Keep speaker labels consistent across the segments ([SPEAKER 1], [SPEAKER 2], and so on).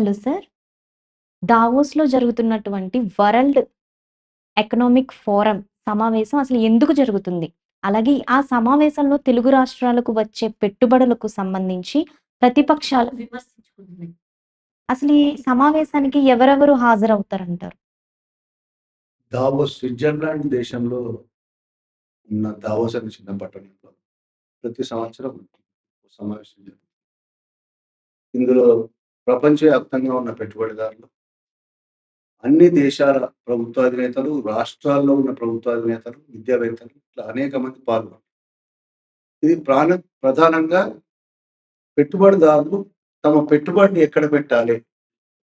[SPEAKER 1] Hello sir. దావోస్‌లో జరుగుతున్నటువంటి world economic forum సమావేశం అసలు ఎందుకు జరుగుతుంది? అలాగే ఆ సమావేశంలో తెలుగు రాష్ట్రాలకు వచ్చే పెట్టుబడులకు సంబంధించి ప్రతిపక్షాలు విమర్శించుకుంటున్నాయి. అసలు ఈ సమావేశానికి ఎవరెవరు హాజరవుతారంటారు?
[SPEAKER 2] దావోస్ స్విట్జర్లాండ్ దేశంలో ఉన్న దావోస్ అనే చిన్న పట్టణంలో ప్రతి సంవత్సరం సమావేశం జరుగుతుంది. ఇందులో ప్రపంచవ్యాప్తంగా ఉన్న పెట్టుబడిదారులు అన్ని దేశాల ప్రభుత్వాధినేతలు, రాష్ట్రాల్లో ఉన్న ప్రభుత్వాధినేతలు, విద్యావేత్తలు ఇట్లా అనేక మంది పాల్గొన్నారు. ఇది ప్రాణ ప్రధానంగా పెట్టుబడిదారులు తమ పెట్టుబడిని ఎక్కడ పెట్టాలి?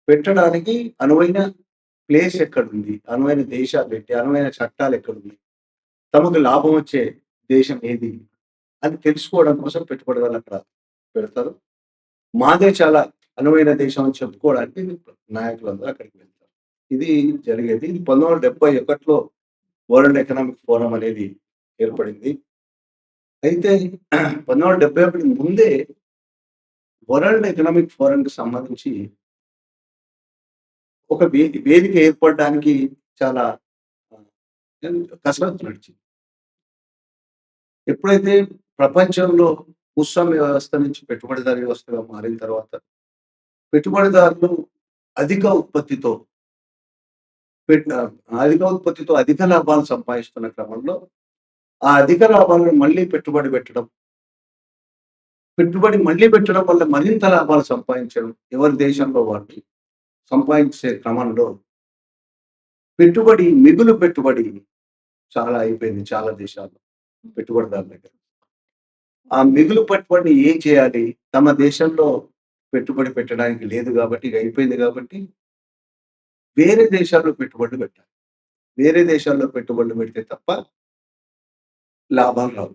[SPEAKER 2] పెట్టడానికి అనువైన ప్లేస్ ఎక్కడుంది? అనువైన దేశాలు పెట్టి అనువైన చట్టాలు ఎక్కడున్నాయి? తమకు లాభం వచ్చే దేశం ఏది? అని తెలుసుకోవడం కోసం పెట్టుబడిదారులు అక్కడ పెడతారు. మాదే చాలా అనువైన దేశం అని చెప్పుకోవడానికి నాయకులందరూ అక్కడికి వెళ్తారు. ఇది జరిగేది. ఇది 1971లో వరల్డ్ ఎకనామిక్ ఫోరం అనేది ఏర్పడింది. అయితే 1971 ముందే వరల్డ్ ఎకనామిక్ ఫోరంకి సంబంధించి ఒక వేది వేదిక ఏర్పడడానికి చాలా కసరత్తు నడిచింది. ఎప్పుడైతే ప్రపంచంలో భూస్వామ్య వ్యవస్థ నుంచి పెట్టుబడిదారీ వ్యవస్థగా మారిన తర్వాత పెట్టుబడిదారులు అధిక ఉత్పత్తితో అధిక ఉత్పత్తితో అధిక లాభాలు సంపాదిస్తున్న క్రమంలో ఆ అధిక లాభాలను మళ్ళీ పెట్టుబడి పెట్టడం పెట్టుబడి మళ్ళీ పెట్టడం వల్ల మరింత లాభాలు సంపాదించడం ఎవరి దేశంలో వాళ్ళు సంపాదించే క్రమంలో పెట్టుబడి మిగులు పెట్టుబడి చాలా అయిపోయింది చాలా దేశాల్లో పెట్టుబడిదారుల దగ్గర. ఆ మిగులు పెట్టుబడిని ఏం చేయాలి? తమ దేశంలో పెట్టుబడి పెట్టడానికి లేదు కాబట్టి ఇక అయిపోయింది కాబట్టి వేరే దేశాల్లో పెట్టుబడులు పెట్టాలి. వేరే దేశాల్లో పెట్టుబడులు పెడితే తప్ప లాభాలు రావు.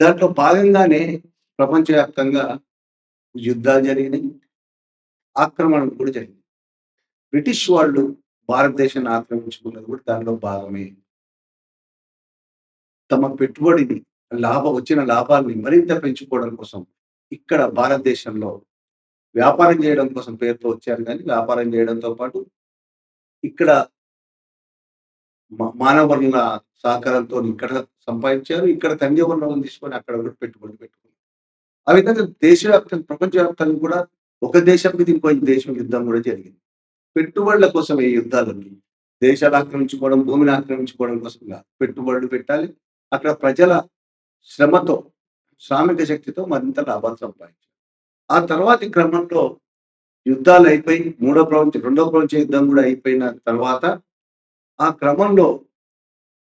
[SPEAKER 2] దాంట్లో భాగంగానే ప్రపంచవ్యాప్తంగా యుద్ధాలు జరిగినాయి. ఆక్రమణలు కూడా జరిగింది బ్రిటిష్ వాళ్ళు భారతదేశాన్ని ఆక్రమించుకున్నది కూడా దానిలో భాగమే. తమ పెట్టుబడిని లాభం వచ్చిన లాభాల్ని మరింత పెంచుకోవడం కోసం ఇక్కడ భారతదేశంలో వ్యాపారం చేయడం కోసం పేరుతో వచ్చారు కానీ వ్యాపారం చేయడంతో పాటు ఇక్కడ మానవ వనరుల సహకారంతో ఇక్కడ సంపాదించారు. ఇక్కడ ఖనిజ వనరులను తీసుకొని అక్కడ కూడా పెట్టుబడి పెట్టుకున్నారు. ఆ విధంగా దేశవ్యాప్తంగా ప్రపంచవ్యాప్తంగా కూడా ఒక దేశం మీద ఇంకో దేశం యుద్ధం కూడా జరిగింది. పెట్టుబడుల కోసం ఈ యుద్ధాలన్నీ. దేశాలు ఆక్రమించుకోవడం, భూమిని ఆక్రమించుకోవడం కోసం కాదు. పెట్టుబడులు పెట్టాలి. అక్కడ ప్రజల శ్రమతో, శ్రామిక శక్తితో మరింత లాభాలు సంపాదించాలి ఆ తర్వాతి క్రమంలో యుద్ధాలు అయిపోయి మూడో ప్రపంచ రెండో ప్రపంచ యుద్ధం కూడా అయిపోయిన తర్వాత ఆ క్రమంలో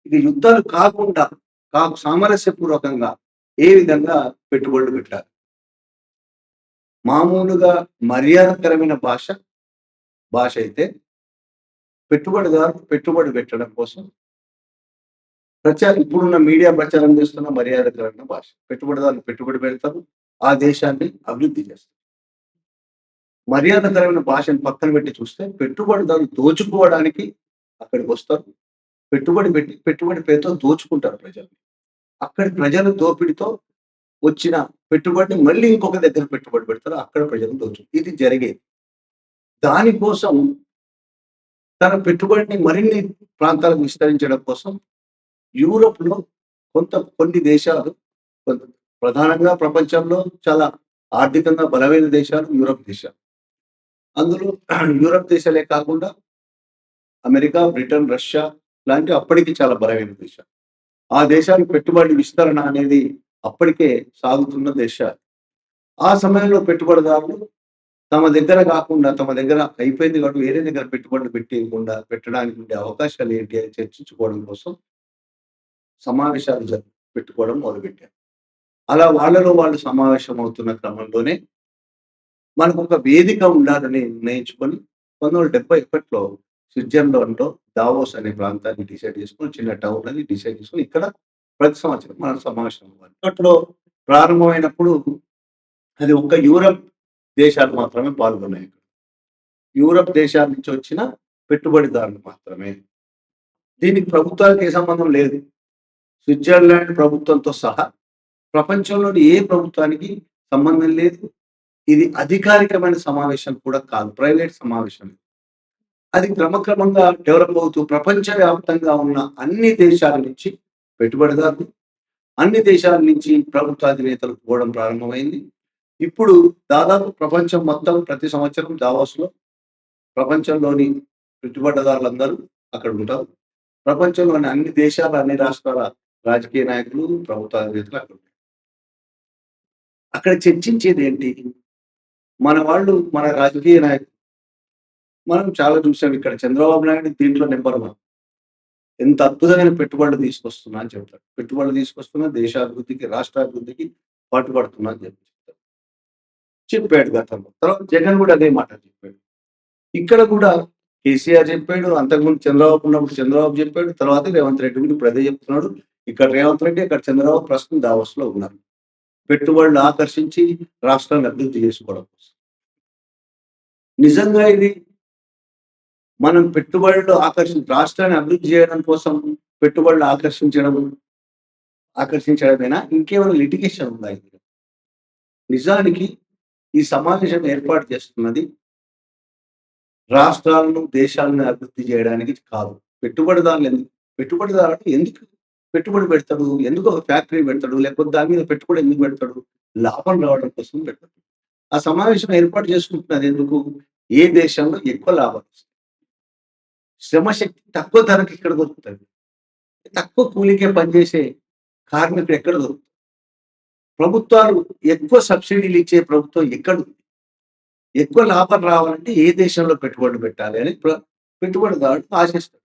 [SPEAKER 2] ఇక యుద్ధాలు కాకుండా కాకు సామరస్యపూర్వకంగా ఏ విధంగా పెట్టుబడులు పెట్టాలి? మామూలుగా మర్యాదకరమైన భాష, భాష అయితే పెట్టుబడిదారు పెట్టుబడి పెట్టడం కోసం ప్రచారం ఇప్పుడున్న మీడియా ప్రచారం చేస్తున్న మర్యాదకరమైన భాష. పెట్టుబడిదారులు పెట్టుబడి పెడతారు. ఆ దేశాన్ని అభివృద్ధి చేస్తారు. మర్యాదకరమైన భాషను పక్కన పెట్టి చూస్తే పెట్టుబడిదారులు దోచుకోవడానికి అక్కడికి వస్తారు. పెట్టుబడి పెట్టి పెట్టుబడి పేరుతో దోచుకుంటారు ప్రజల్ని. అక్కడ ప్రజల దోపిడితో వచ్చిన పెట్టుబడిని మళ్ళీ ఇంకొక దగ్గర పెట్టుబడి పెడతారు. అక్కడ ప్రజలు దోచు ఇది జరిగేది. దానికోసం తన పెట్టుబడిని మరిన్ని ప్రాంతాలకు విస్తరించడం కోసం యూరోప్‌లో కొంత కొన్ని దేశాలు కొంత ప్రధానంగా ప్రపంచంలో చాలా ఆర్థికంగా బలమైన దేశాలు యూరప్ దేశాలు. అందులో యూరప్ దేశాలే కాకుండా అమెరికా, బ్రిటన్, రష్యా లాంటి అప్పటికి చాలా బలమైన దేశాలు. ఆ దేశాలకు పెట్టుబడి విస్తరణ అనేది అప్పటికే సాగుతున్న దేశాలు. ఆ సమయంలో పెట్టుబడిదారులు తమ దగ్గర కాకుండా తమ దగ్గర అయిపోయింది కాబట్టి వేరే దగ్గర పెట్టుబడులు పెట్టేయకుండా పెట్టడానికి ఉండే అవకాశాలు ఏంటి అని చర్చించుకోవడం కోసం సమావేశాలు జ పెట్టుకోవడం మొదలుపెట్టారు. అలా వాళ్ళలో వాళ్ళు సమావేశం అవుతున్న క్రమంలోనే మనకు ఒక వేదిక ఉండాలని నిర్ణయించుకొని 1971లో స్విట్జర్లాండ్‌లో దావోస్ అనే ప్రాంతాన్ని డిసైడ్ చేసుకొని చిన్న టౌన్ అని డిసైడ్ చేసుకొని ఇక్కడ ప్రతి సంవత్సరం మనం సమావేశం అవ్వాలి. అప్పట్లో ప్రారంభమైనప్పుడు అది ఒక్క యూరప్ దేశాలు మాత్రమే పాల్గొన్నాయి. యూరప్ దేశాల నుంచి వచ్చిన పెట్టుబడిదారులు మాత్రమే. దీనికి ప్రభుత్వానికి ఏ సంబంధం లేదు. స్విట్జర్లాండ్ ప్రభుత్వంతో సహా ప్రపంచంలోని ఏ ప్రభుత్వానికి సంబంధం లేదు. ఇది అధికారికమైన సమావేశం కూడా కాదు. ప్రైవేట్ సమావేశం అది క్రమక్రమంగా డెవలప్ అవుతూ ప్రపంచవ్యాప్తంగా ఉన్న అన్ని దేశాల నుంచి పెట్టుబడిదారులు అన్ని దేశాల నుంచి ప్రభుత్వాధినేతలు పోవడం ప్రారంభమైంది. ఇప్పుడు దాదాపు ప్రపంచం మొత్తం ప్రతి సంవత్సరం దావోస్లో ప్రపంచంలోని పెట్టుబడిదారులందరూ అక్కడ ఉంటారు. ప్రపంచంలోని అన్ని దేశాల అన్ని రాష్ట్రాల రాజకీయ నాయకులు ప్రభుత్వ అధినేతలు అక్కడ ఉంటారు. అక్కడ చర్చించేది ఏంటి? మన వాళ్ళు మన రాజకీయ నాయకులు. మనం చాలా చూసాం ఇక్కడ చంద్రబాబు నాయుడు దీంట్లో నెంబర్ వన్. ఎంత అద్భుతమైన పెట్టుబడులు తీసుకొస్తున్నా అని చెప్తాడు. పెట్టుబడులు తీసుకొస్తున్నా దేశాభివృద్ధికి రాష్ట్ర అభివృద్ధికి పాటుపడుతున్నా అని చెప్పి చెప్తాడు. చెప్పాడు గతంలో. తర్వాత జగన్ కూడా అదే మాట చెప్పాడు. ఇక్కడ కూడా కేసీఆర్ చెప్పాడు అంతకుముందు చంద్రబాబు ఉన్నప్పుడు చంద్రబాబు చెప్పాడు తర్వాత రేవంత్ రెడ్డి గురించి ఇప్పుడు అదే చెప్తున్నాడు. ఇక్కడ రేవంత్ రెడ్డి అక్కడ చంద్రబాబు ప్రస్తుతం దావస్లో ఉన్నారు. పెట్టుబడులు ఆకర్షించి రాష్ట్రాన్ని అభివృద్ధి చేసుకోవడం కోసం. నిజంగా ఇది మనం పెట్టుబడులు ఆకర్షించి రాష్ట్రాన్ని అభివృద్ధి చేయడం కోసం పెట్టుబడులు ఆకర్షించడం ఆకర్షించడమేనా? ఇంకేమైనా లిటిగేషన్ ఉందా ఇది నిజానికి ఈ సమావేశం ఏర్పాటు చేస్తున్నది రాష్ట్రాలను దేశాలను అభివృద్ధి చేయడానికి కాదు. పెట్టుబడిదారులు ఎందుకు పెట్టుబడిదారులు ఎందుకు పెట్టుబడి పెడతాడు ఎందుకు ఒక ఫ్యాక్టరీ పెడతాడు లేకపోతే దాని మీద పెట్టుబడి ఎందుకు పెడతాడు? లాభం రావడం కోసం పెడతాడు. ఆ సమావేశం ఏర్పాటు చేసుకుంటున్నది ఎందుకు? ఏ దేశంలో ఎక్కువ లాభాలు వస్తాయి? శ్రమశక్తి తక్కువ ధరకు ఇక్కడ దొరుకుతుంది? తక్కువ కూలికే పనిచేసే కార్మికుడు ఎక్కడ దొరుకుతుంది ప్రభుత్వాలు ఎక్కువ సబ్సిడీలు ఇచ్చే ప్రభుత్వం ఎక్కడ ఉంది? ఎక్కువ లాభం రావాలంటే ఏ దేశంలో పెట్టుబడి పెట్టాలి అని పెట్టుబడిదారుడు ఆశిస్తాడు.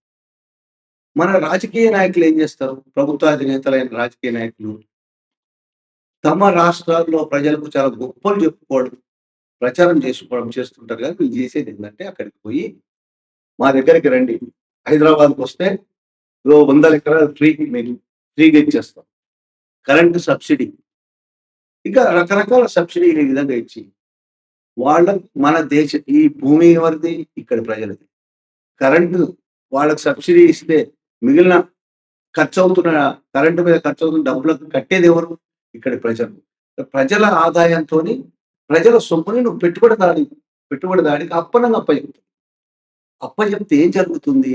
[SPEAKER 2] మన రాజకీయ నాయకులు ఏం చేస్తారు? ప్రభుత్వాధినేతలైన రాజకీయ నాయకులు. తమ రాష్ట్రాల్లో ప్రజలకు చాలా గొప్పలు చెప్పుకోవడం ప్రచారం చేసుకోవడం చేస్తుంటారు కానీ వీళ్ళు చేసేది ఏంటంటే అక్కడికి పోయి మా దగ్గరికి రండి. హైదరాబాద్కి వస్తే ఓ వందల ఎకరాలు ఫ్రీ మీకు ఫ్రీగా ఇచ్చేస్తాం కరెంటు సబ్సిడీ. ఇంకా రకరకాల సబ్సిడీలు ఈ విధంగా ఇచ్చి వాళ్ళకు మన దేశ ఈ భూమి ఎవరిది? ఇక్కడ ప్రజలది. కరెంటు వాళ్ళకి సబ్సిడీ ఇస్తే మిగిలిన ఖర్చు అవుతున్న కరెంటు మీద ఖర్చు అవుతున్న డబ్బులకు కట్టేది ఎవరు? ఇక్కడ ప్రజలు. ప్రజల ఆదాయంతో ప్రజల సొమ్ముని నువ్వు పెట్టుబడిదాడి పెట్టుబడిదాడికి అప్పనంగా అప్పచెప్తావు. అప్పచెప్తే ఏం జరుగుతుంది?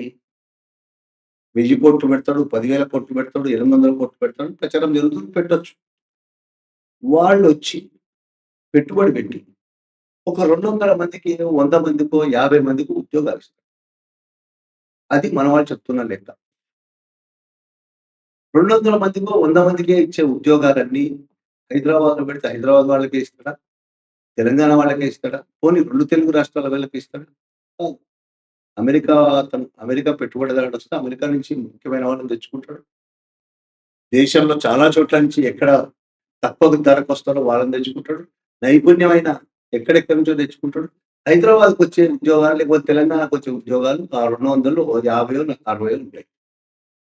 [SPEAKER 2] వెయ్యి కోట్లు పెడతాడు పదివేల కోట్లు పెడతాడు ఎనిమిది వందల కోట్లు పెడతాడు ప్రచారం జరుగుతుంది పెట్టచ్చు. వాళ్ళు వచ్చి పెట్టుబడి పెట్టి ఒక రెండు వందల మందికి వంద మందికో యాభై మందికి ఉద్యోగాలు ఇస్తారు. అది మన వాళ్ళు చెప్తున్న లెక్క. రెండు వందల మందికో వంద మందికే ఇచ్చే ఉద్యోగాలన్నీ హైదరాబాద్లో పెడితే హైదరాబాద్ వాళ్ళకే ఇస్తాడా? తెలంగాణ వాళ్ళకే ఇస్తాడా? పోనీ రెండు తెలుగు రాష్ట్రాల వాళ్ళకి ఇస్తాడా? అమెరికా తను అమెరికా పెట్టుబడిదారుడు వస్తే అమెరికా నుంచి ముఖ్యమైన వాళ్ళని తెచ్చుకుంటాడు. దేశంలో చాలా చోట్ల నుంచి ఎక్కడ తక్కువ ధరకు వస్తారో వాళ్ళని తెచ్చుకుంటాడు. నైపుణ్యమైన ఎక్కడెక్కడి నుంచో తెచ్చుకుంటాడు. హైదరాబాద్కి వచ్చే ఉద్యోగాలు లేకపోతే తెలంగాణకు వచ్చే ఉద్యోగాలు ఆ రెండు వందలు యాభై అరవై ఉంటాయి.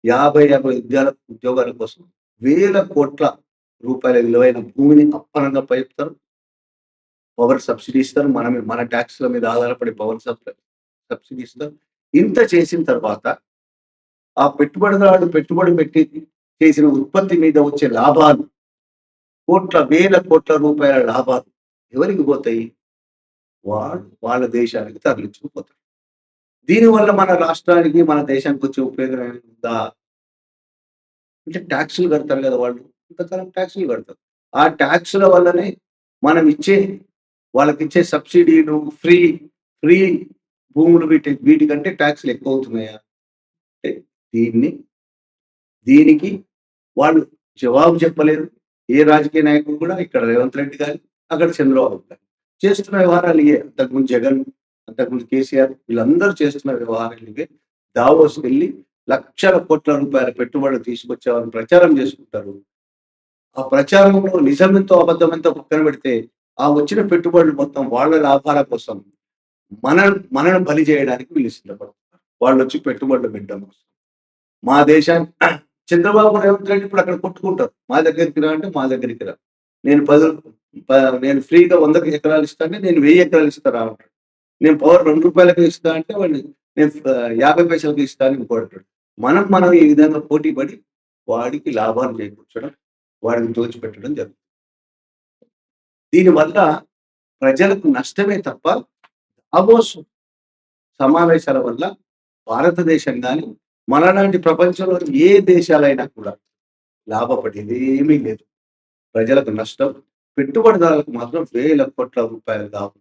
[SPEAKER 2] యాభై యాభై ఉద్యోగాల ఉద్యోగాల కోసం వేల కోట్ల రూపాయల విలువైన భూమిని అప్పనంగా పైపుతారు. పవర్ సబ్సిడీ ఇస్తారు. మనమే మన ట్యాక్స్ల మీద ఆధారపడి పవర్ సబ్సిడీ ఇస్తారు. ఇంత చేసిన తర్వాత ఆ పెట్టుబడిదారుడు పెట్టుబడి పెట్టి చేసిన ఉత్పత్తి మీద వచ్చే లాభాలు కోట్ల వేల కోట్ల రూపాయల లాభాలు ఎవరికి పోతాయి? వాళ్ళు వాళ్ళ దేశానికి తరలించుకుపోతారు. దీనివల్ల మన రాష్ట్రానికి మన దేశానికి వచ్చే ఉపయోగం ఉందా అంటే ట్యాక్సులు కడతారు కదా వాళ్ళు. ఇంతకాలం ట్యాక్సులు కడతారు. ఆ ట్యాక్సుల వల్లనే మనం ఇచ్చే వాళ్ళకి ఇచ్చే సబ్సిడీలు ఫ్రీ ఫ్రీ భూములు వీటి వీటికంటే ట్యాక్సులు ఎక్కువ అవుతున్నాయా అంటే దీన్ని దీనికి వాళ్ళు జవాబు చెప్పలేరు. ఏ రాజకీయ నాయకుడు కూడా ఇక్కడ రేవంత్ రెడ్డి గారు అక్కడ చంద్రబాబు గారు చేస్తున్న వ్యవహారాలు ఏ అంతకుముందు జగన్ అంతకుముందు కేసీఆర్ వీళ్ళందరూ చేస్తున్న వ్యవహారాలు ఇవే. దావోస్ వెళ్ళి లక్షల కోట్ల రూపాయల పెట్టుబడులు తీసుకొచ్చేవారు ప్రచారం చేసుకుంటారు. ఆ ప్రచారంలో నిజమెంతో అబద్ధమెంతో పక్కన పెడితే ఆ వచ్చిన పెట్టుబడులు మొత్తం వాళ్ళ లాభాల కోసం మన మనను బలి చేయడానికి వీళ్ళు సిద్ధపడుతున్నారు. వాళ్ళు వచ్చి పెట్టుబడులు పెట్టడం కోసం. మా దేశాన్ని చంద్రబాబు రేవంత్ రెడ్డి ఇప్పుడు అక్కడ కొట్టుకుంటారు. మా దగ్గరికి రా అంటే మా దగ్గరికి రా. నేను పది ప- నేను ఫ్రీగా వంద ఎకరాలు ఇస్తాను నేను వెయ్యి ఎకరాలు ఇస్తారా అంటాడు. నేను పవర్ రెండు రూపాయలకు ఇస్తా అంటే వాడిని నేను యాభై పైసలకు ఇస్తా అని మనం మనం ఈ విధంగా పోటీ పడి వాడికి లాభాలు చేకూర్చడం వాడిని దోచిపెట్టడం జరుగుతుంది. దీనివల్ల ప్రజలకు నష్టమే తప్ప దావోస్ సమావేశాల వల్ల భారతదేశం కానీ మనలాంటి ప్రపంచంలో ఏ దేశాలైనా కూడా లాభపడేది ఏమీ లేదు. ప్రజలకు నష్టం పెట్టుబడిదారులకు మాత్రం వేల కోట్ల రూపాయలు లాభం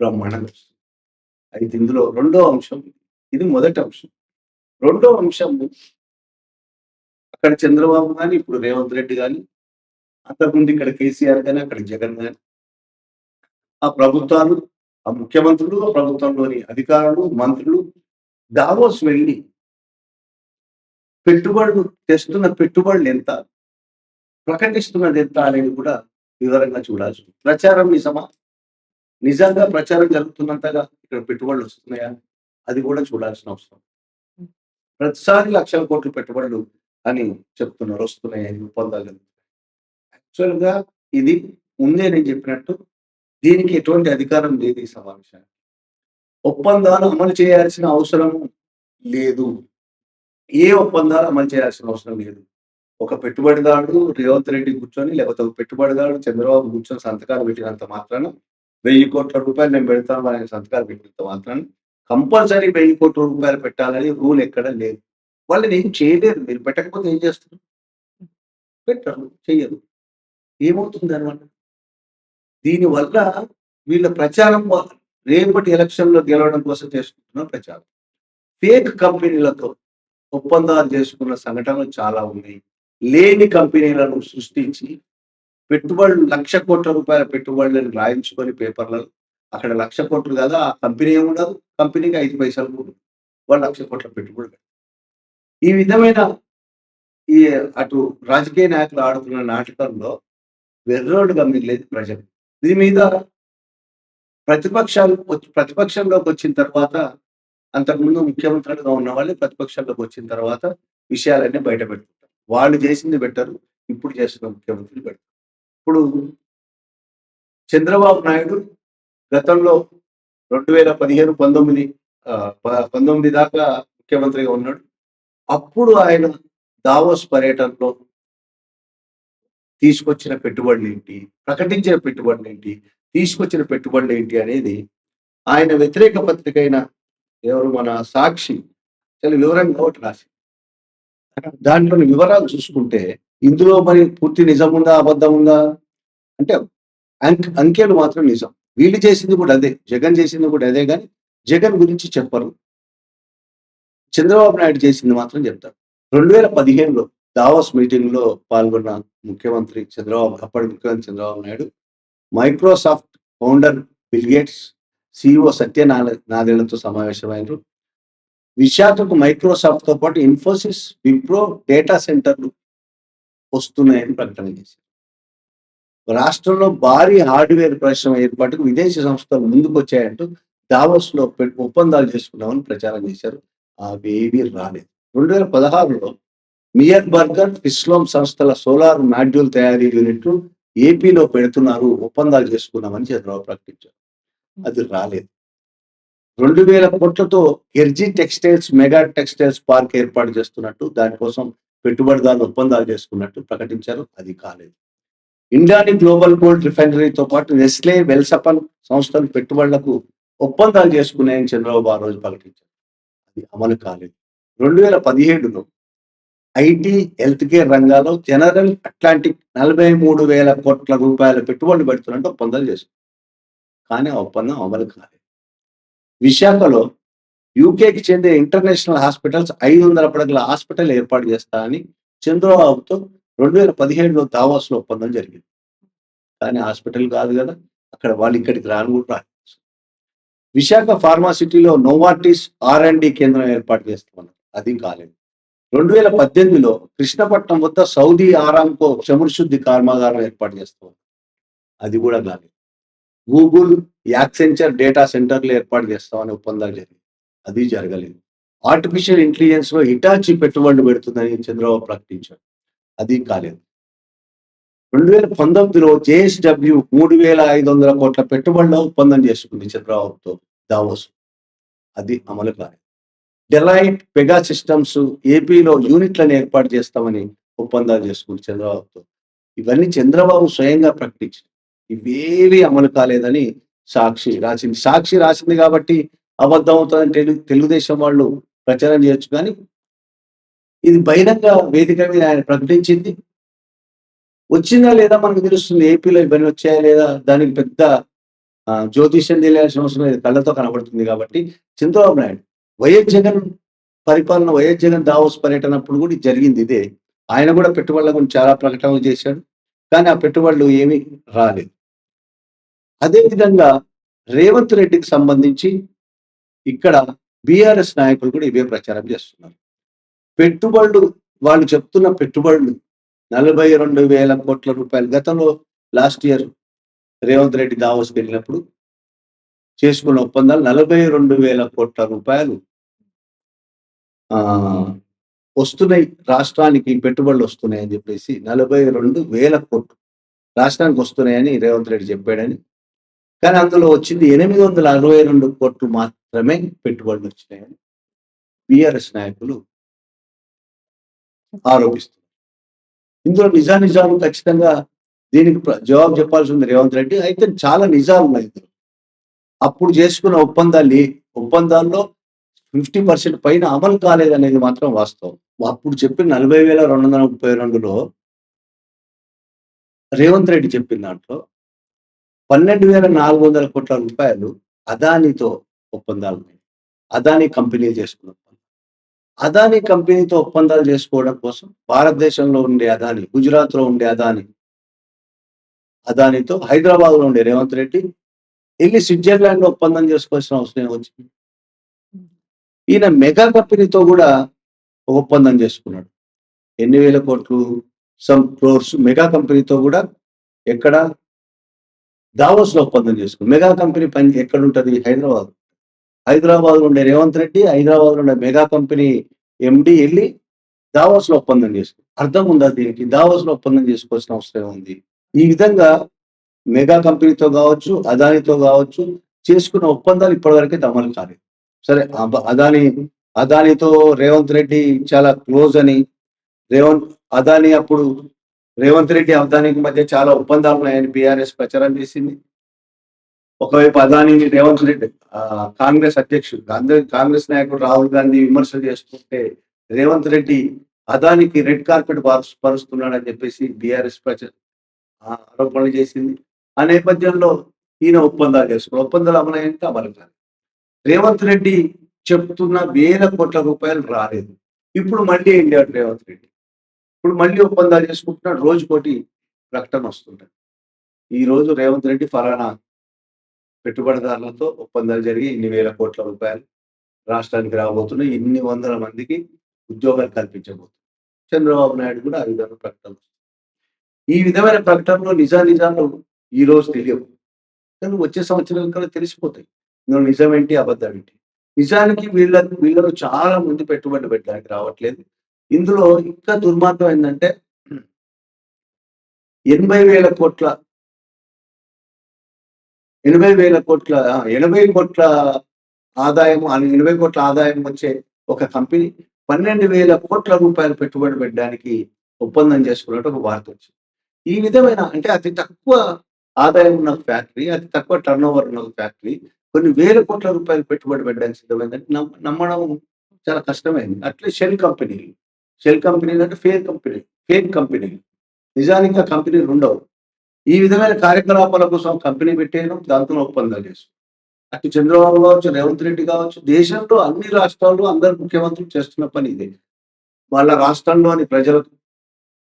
[SPEAKER 2] బ్రహ్మాండంగా వస్తుంది. అయితే ఇందులో రెండో అంశం ఇది. మొదటి అంశం. రెండో అంశం అక్కడ చంద్రబాబు కానీ ఇప్పుడు రేవంత్ రెడ్డి కానీ అంతకుముందు ఇక్కడ కేసీఆర్ కానీ అక్కడ జగన్ కానీ ఆ ప్రభుత్వాలు ఆ ముఖ్యమంత్రులు ఆ ప్రభుత్వంలోని అధికారులు మంత్రులు దావోస్ వెళ్ళి పెట్టుబడులు తెస్తున్న పెట్టుబడులు ఎంత? ప్రకటిస్తున్నది ఎంత అనేది కూడా వివరంగా చూడాల్సి ఉంది. ప్రచారం నిజమా? నిజంగా ప్రచారం జరుగుతున్నంతగా ఇక్కడ పెట్టుబడులు వస్తున్నాయా? అది కూడా చూడాల్సిన అవసరం. ప్రతిసారి లక్షల కోట్లు పెట్టుబడులు అని చెప్తున్నారు వస్తున్నాయి ఒప్పందాలు యాక్చువల్గా ఇది ముందే నేను చెప్పినట్టు దీనికి ఎటువంటి అధికారం లేదు ఈ సమావేశానికి. ఒప్పందాలు అమలు చేయాల్సిన అవసరం లేదు. ఏ ఒప్పందాలు అమలు చేయాల్సిన అవసరం లేదు. ఒక పెట్టుబడిదారుడు రేవంత్ రెడ్డి కూర్చొని లేకపోతే ఒక పెట్టుబడిదారుడు చంద్రబాబు కూర్చొని సంతకాలు పెట్టినంత మాత్రాన వెయ్యి కోట్ల రూపాయలు నేను పెడతాను వాళ్ళకి సంతకాలు పెట్టినంత మాత్రం. కంపల్సరీ వెయ్యి కోట్ల రూపాయలు పెట్టాలని రూల్ ఎక్కడ లేదు. వాళ్ళని ఏం చేయలేరు మీరు పెట్టకపోతే ఏం చేస్తారు? పెట్టరు చెయ్యరు. ఏమవుతుంది దానివల్ల? దీనివల్ల వీళ్ళ ప్రచారం రేపటి ఎలక్షన్లో గెలవడం కోసం చేసుకుంటున్న ప్రచారం. ఫేక్ కంపెనీలతో ఒప్పందాలు చేసుకున్న సంఘటనలు చాలా ఉన్నాయి. లేని కంపెనీలను సృష్టించి పెట్టుబడులు లక్ష కోట్ల రూపాయల పెట్టుబడులను రాయించుకొని పేపర్లలో అక్కడ లక్ష కోట్లు కదా ఆ కంపెనీ ఏముండదు కంపెనీకి ఐదు పైసలు కూడా వాళ్ళు లక్ష కోట్ల పెట్టుబడి పెడతారు. ఈ విధమైన ఈ అటు రాజకీయ నాయకులు ఆడుతున్న నాటకంలో వెర్రోడుగా మిగిలేదు ప్రజలు. దీని మీద ప్రతిపక్షాలు ప్రతిపక్షంలోకి వచ్చిన తర్వాత అంతకుముందు ముఖ్యమంత్రులుగా ఉన్న వాళ్ళే ప్రతిపక్షంలోకి వచ్చిన తర్వాత విషయాలన్నీ బయట పెట్టుకుంటారు వాళ్ళు చేసింది పెట్టరు ఇప్పుడు చేస్తున్న ముఖ్యమంత్రులు పెడతారు ఇప్పుడు చంద్రబాబు నాయుడు గతంలో రెండు వేల పదిహేను పంతొమ్మిది పంతొమ్మిది దాకా ముఖ్యమంత్రిగా ఉన్నాడు. అప్పుడు ఆయన దావోస్ పర్యటనలో తీసుకొచ్చిన పెట్టుబడులు ఏంటి ప్రకటించిన పెట్టుబడులు ఏంటి తీసుకొచ్చిన పెట్టుబడులు ఏంటి అనేది ఆయన వ్యతిరేక పత్రిక అయిన ఎవరు మన సాక్షి చాలా వివరంగా ఒకటి రాసి దాంట్లోని వివరాలు చూసుకుంటే ఇందులో మరి పూర్తి నిజం ఉందా అబద్ధం ఉందా అంటే అంక్ అంకెలు మాత్రం నిజం. వీళ్ళు చేసింది కూడా అదే. జగన్ చేసింది కూడా అదే కానీ జగన్ గురించి చెప్పరు. చంద్రబాబు నాయుడు చేసింది మాత్రం చెప్తారు. రెండు వేల పదిహేనులో దావోస్ మీటింగ్లో పాల్గొన్న ముఖ్యమంత్రి చంద్రబాబు అప్పటి ముఖ్యమంత్రి Chandrababu Naidu Microsoft founder Bill Gates CEO Satyanarayana నాదేళ్ళతో సమావేశమైనారు విశాఖకు మైక్రోసాఫ్ట్తో పాటు ఇన్ఫోసిస్ విప్రో డేటా సెంటర్లు వస్తున్నాయని ప్రకటన చేశారు. రాష్ట్రంలో భారీ హార్డ్వేర్ పరిశ్రమ ఏర్పాటుకు విదేశీ సంస్థలు ముందుకు వచ్చాయంటూ దావోస్లో ఒప్పందాలు చేసుకున్నామని ప్రచారం చేశారు. అవి ఏవి రాలేదు. రెండు వేల పదహారులో మియర్ బర్గర్ ఇస్లాం సంస్థల సోలార్ మాడ్యూల్ తయారీ యూనిట్ ఏపీలో పెడుతున్నారు. ఒప్పందాలు చేసుకున్నామని చంద్రబాబు ప్రకటించారు. అది రాలేదు. రెండు వేల కోట్లతో ఎర్జీ టెక్స్టైల్స్ మెగా టెక్స్టైల్స్ పార్క్ ఏర్పాటు చేస్తున్నట్టు దానికోసం పెట్టుబడిదారులు ఒప్పందాలు చేసుకున్నట్టు ప్రకటించారు. అది కాలేదు. ఇండియాని గ్లోబల్ గోల్డ్ రిఫైనరీతో పాటు నెస్లే వెల్సపన్ సంస్థలు పెట్టుబడులకు ఒప్పందాలు చేసుకున్నాయని చంద్రబాబు ఆ రోజు ప్రకటించారు. అది అమలు కాలేదు. రెండు వేల పదిహేడులో ఐటీ హెల్త్ కేర్ రంగాల్లో జనరల్ అట్లాంటిక్ నలభై మూడు వేల కోట్ల రూపాయల పెట్టుబడులు పెడుతున్నట్టు ఒప్పందాలు చేసుకున్నారు. కానీ ఆ ఒప్పందం అమలు కాలేదు. విశాఖలో యూకేకి చెందిన ఇంటర్నేషనల్ హాస్పిటల్స్ ఐదు వందల పడగల హాస్పిటల్ ఏర్పాటు చేస్తా అని చంద్రబాబుతో రెండు వేల పదిహేడులో దావాస్లో ఒప్పందం జరిగింది. కానీ హాస్పిటల్ కాదు కదా అక్కడ వాళ్ళు ఇక్కడికి రాను కూడా విశాఖ ఫార్మాసిటీలో నోవార్టిస్ ఆర్ అండ్ డి కేంద్రం ఏర్పాటు చేస్తున్నారు అది కాలేదు. రెండు వేల పద్దెనిమిదిలో కృష్ణపట్నం వద్ద సౌదీ ఆరాంకో చమురు శుద్ధి కర్మాగారం ఏర్పాటు చేస్తున్నారు అది కూడా కాలేదు. గూగుల్ యాక్సెంచర్ డేటా సెంటర్లు ఏర్పాటు చేస్తామని ఒప్పందాలు జరిగింది. అది జరగలేదు. ఆర్టిఫిషియల్ ఇంటెలిజెన్స్లో హిటాచి పెట్టుబడులు పెడుతుందని చంద్రబాబు ప్రకటించారు అది కాలేదు. రెండు వేల పంతొమ్మిదిలో జేఎస్డబ్ల్యూ మూడు వేల ఐదు వందల కోట్ల పెట్టుబడుల ఒప్పందం చేసుకుంది చంద్రబాబుతో దావోస్. అది అమలు కాలేదు. డెలైట్ పెగా సిస్టమ్స్ ఏపీలో యూనిట్లను ఏర్పాటు చేస్తామని ఒప్పందాలు చేసుకుంది చంద్రబాబుతో. ఇవన్నీ చంద్రబాబు స్వయంగా ప్రకటించారు. ఇవేవి అమలు కాలేదని సాక్షి రాసింది. సాక్షి రాసింది కాబట్టి అబద్ధం అవుతుందని తెలుగు తెలుగుదేశం వాళ్ళు ప్రచారం చేయొచ్చు. కానీ ఇది బహిరంగ వేదిక మీద ఆయన ప్రకటించింది. వచ్చిందా లేదా మనకు తెలుస్తుంది. ఏపీలో ఇవన్నీ వచ్చాయా లేదా దానికి పెద్ద జ్యోతిష్యం తెలియాల్సిన అవసరం లేదు. కళ్ళతో కనబడుతుంది కాబట్టి చంద్రబాబు నాయుడు వైఎస్ జగన్ పరిపాలన వైఎస్ జగన్ దావోస్ పర్యటన అప్పుడు కూడా జరిగింది ఇదే. ఆయన కూడా పెట్టుబడుల గురించి చాలా ప్రకటనలు చేశాడు. కానీ ఆ పెట్టుబడులు ఏమీ రాలేదు. అదేవిధంగా రేవంత్ రెడ్డికి సంబంధించి ఇక్కడ బీఆర్ఎస్ నాయకులు కూడా ఇవే ప్రచారం చేస్తున్నారు. పెట్టుబడులు వాళ్ళు చెప్తున్న పెట్టుబడులు నలభై రెండు వేల కోట్ల రూపాయలు. గతంలో last year Revanth Reddy Davos వెళ్ళినప్పుడు చేసుకున్న ఒప్పందాలు నలభై రెండు వేల కోట్ల రూపాయలు ఆ వస్తున్నాయి. రాష్ట్రానికి పెట్టుబడులు వస్తున్నాయి అని చెప్పేసి నలభై రెండు వేల కోట్లు రాష్ట్రానికి వస్తున్నాయని రేవంత్ రెడ్డి చెప్పాడని. కానీ అందులో వచ్చింది ఎనిమిది వందల అరవై రెండు కోట్లు మాత్రం మాత్రమే పెట్టుబడులు వచ్చినాయని బీఆర్ఎస్ నాయకులు ఆరోపిస్తున్నారు. ఇందులో నిజా నిజాలు ఖచ్చితంగా దీనికి జవాబు చెప్పాల్సి ఉంది రేవంత్ రెడ్డి. అయితే చాలా నిజాలు ఉన్నాయి ఇందులో. అప్పుడు చేసుకున్న ఒప్పందాలు ఒప్పందాల్లో ఫిఫ్టీ పర్సెంట్ పైన అమలు కాలేదనేది మాత్రం వాస్తవం. అప్పుడు చెప్పిన నలభై వేల రెండు వందల ముప్పై రెండులో రేవంత్ రెడ్డి చెప్పిన దాంట్లో పన్నెండు వేల నాలుగు వందల కోట్ల రూపాయలు అదానితో ఒప్పందాలు ఉన్నాయి. అదాని కంపెనీ చేసుకున్న అదాని కంపెనీతో ఒప్పందాలు చేసుకోవడం కోసం భారతదేశంలో ఉండే అదాని గుజరాత్లో ఉండే అదాని అదానితో హైదరాబాద్లో ఉండే రేవంత్ రెడ్డి వెళ్ళి స్విట్జర్లాండ్లో ఒప్పందం చేసుకోవాల్సిన అవసరం వచ్చింది? ఈయన మెగా కంపెనీతో కూడా ఒక ఒప్పందం చేసుకున్నాడు. ఎన్ని వేల కోట్లు సమ్ క్రోర్స్ మెగా కంపెనీతో కూడా ఎక్కడ? దావోస్లో ఒప్పందం చేసుకున్నాడు. మెగా కంపెనీ పని ఎక్కడ ఉంటుంది? హైదరాబాద్ హైదరాబాద్లో ఉండే రేవంత్ రెడ్డి హైదరాబాద్లో ఉండే మెగా కంపెనీ ఎండి వెళ్ళి దావోస్లో ఒప్పందం చేసుకున్నాడు అర్థం ఉందా దీనికి? దావోస్లో ఒప్పందం చేసుకోవాల్సిన అవసరం ఉంది ఈ విధంగా మెగా కంపెనీతో కావచ్చు అదానితో కావచ్చు చేసుకున్న ఒప్పందాలు ఇప్పటివరకే అమలు కాలేదు. సరే అదాని అదానితో రేవంత్ రెడ్డి చాలా క్లోజ్ అని రేవంత్ అదాని అప్పుడు రేవంత్ రెడ్డి అదానికి మధ్య చాలా ఒప్పందాలు ఉన్నాయని బీఆర్ఎస్ ప్రచారం చేసింది. ఒకవైపు అదాని రేవంత్ రెడ్డి కాంగ్రెస్ అధ్యక్షుడు కాంగ్రెస్ నాయకుడు రాహుల్ గాంధీ విమర్శలు చేసుకుంటే రేవంత్ రెడ్డి అదానికి రెడ్ కార్పెట్ పరుస్- పరుస్తున్నాడని చెప్పేసి బీఆర్ఎస్ ప్రచార ఆరోపణలు చేసింది. ఆ నేపథ్యంలో ఈయన ఒప్పందాలు చేసుకున్నారు. ఒప్పందాలు అమలైతే అమలు కాదు రేవంత్ రెడ్డి చెప్తున్న వేల కోట్ల రూపాయలు రాలేదు. ఇప్పుడు మళ్ళీ వెళ్ళాడు రేవంత్ రెడ్డి? ఇప్పుడు మళ్ళీ ఒప్పందాలు చేసుకుంటున్నాడు. రోజుకోటి ప్రకటన వస్తుంటాడు ఈ రోజు రేవంత్ రెడ్డి ఫలానా పెట్టుబడిదారులతో ఒప్పందాలు జరిగి ఇన్ని వేల కోట్ల రూపాయలు రాష్ట్రానికి రాబోతున్నాయి. ఇన్ని వందల మందికి ఉద్యోగాలు కల్పించబోతుంది చంద్రబాబు నాయుడు కూడా ఆ విధంగా ప్రకటనలు ఈ విధమైన ప్రకటనలో నిజానిజాలు ఈ రోజు తెలియవు. కానీ వచ్చే సంవత్సరం కన్నా తెలిసిపోతాయి. నువ్వు నిజమేంటి అబద్ధం ఏంటి నిజానికి వీళ్ళ వీళ్ళను చాలా మంది పెట్టుబడి పెట్టడానికి రావట్లేదు. ఇందులో ఇంకా దుర్మార్గం ఏంటంటే ఎనభై వేల కోట్ల ఎనభై వేల కోట్ల ఎనభై కోట్ల ఆదాయం ఎనభై కోట్ల ఆదాయం వచ్చే ఒక కంపెనీ పన్నెండు వేల కోట్ల రూపాయలు పెట్టుబడి పెట్టడానికి ఒప్పందం చేసుకున్నట్టు ఒక వార్త వచ్చింది. ఈ విధమైన అంటే అతి తక్కువ ఆదాయం ఉన్న ఫ్యాక్టరీ అతి తక్కువ టర్న్ ఓవర్ ఉన్న ఫ్యాక్టరీ కొన్ని వేల కోట్ల రూపాయలు పెట్టుబడి పెట్టడానికి సిద్ధమైందంటే నమ్మడం చాలా కష్టమైంది. అట్లే షెల్ కంపెనీలు షెల్ కంపెనీలు అంటే ఫేర్ కంపెనీ ఫేక్ కంపెనీలు నిజానికి ఆ కంపెనీలు ఉండవు ఈ విధమైన కార్యకలాపాల కోసం కంపెనీ పెట్టేయడం దాంతో ఒప్పందాలు చేసు అటు చంద్రబాబు కావచ్చు రేవంత్ రెడ్డి కావచ్చు దేశంలో అన్ని రాష్ట్రాల్లో అందరు ముఖ్యమంత్రులు చేస్తున్న పని ఇదే. వాళ్ళ రాష్ట్రంలోని ప్రజలకు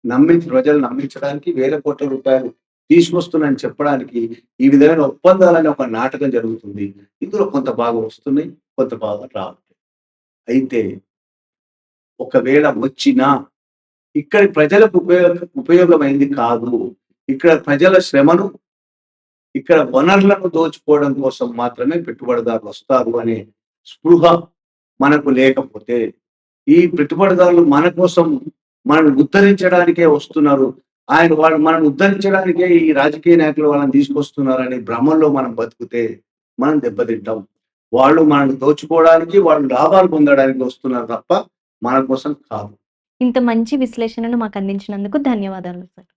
[SPEAKER 2] నమ్మించి ప్రజలు నమ్మించడానికి వేల కోట్ల రూపాయలు తీసుకొస్తున్నాయని చెప్పడానికి ఈ విధమైన ఒప్పందాలనే ఒక నాటకం జరుగుతుంది. ఇందులో కొంత భాగం వస్తున్నాయి కొంత భాగం రావట్లేదు. అయితే ఒకవేళ వచ్చినా ఇక్కడి ప్రజలకు ఉపయోగ ఉపయోగమైంది కాదు. ఇక్కడ ప్రజల శ్రమను ఇక్కడ వనరులను దోచుకోవడం కోసం మాత్రమే పెట్టుబడిదారులు వస్తారు అనే స్పృహ మనకు లేకపోతే ఈ పెట్టుబడిదారులు మన కోసం మనల్ని ఉద్ధరించడానికే వస్తున్నారు. ఆయన వాళ్ళు మనం ఉద్ధరించడానికే ఈ రాజకీయ నాయకులు వాళ్ళని తీసుకొస్తున్నారనే భ్రమంలో మనం బతికితే మనం దెబ్బతింటాం. వాళ్ళు మనల్ని దోచుకోవడానికి వాళ్ళు లాభాలు పొందడానికి వస్తున్నారు తప్ప మన కోసం కాదు.
[SPEAKER 1] ఇంత మంచి విశ్లేషణను మాకు అందించినందుకు ధన్యవాదాలు సార్.